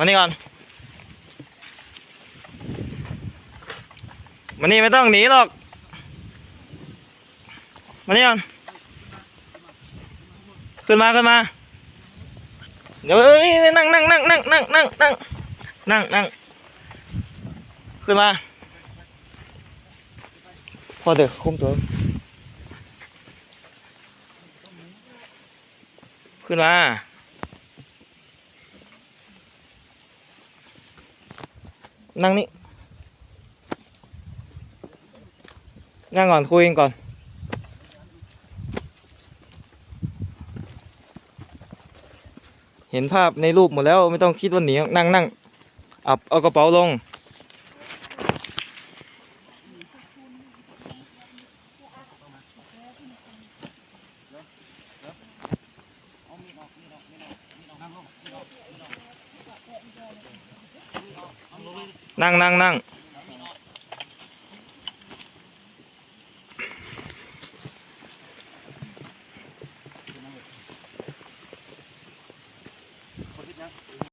มานี่ก่อนมานี่ไม่ต้องหนีหรอก มานี่ก่อน ขึ้นมาขึ้นมา เดี๋ยวเอ้ยนั่งนั่งนั่งนั่งนั่งนั่งนั่งนั่งนั่งขึ้นมา พอเดี๋ยวคุมตัวขึ้นมา นั่งนี่ นั่งก่อนคุยกันก่อน เห็นภาพในรูปหมดแล้วไม่ต้องคิดว่าหนีนั่งนั่งเอาเอากระเป๋าลง นั่งนั่งนั่ง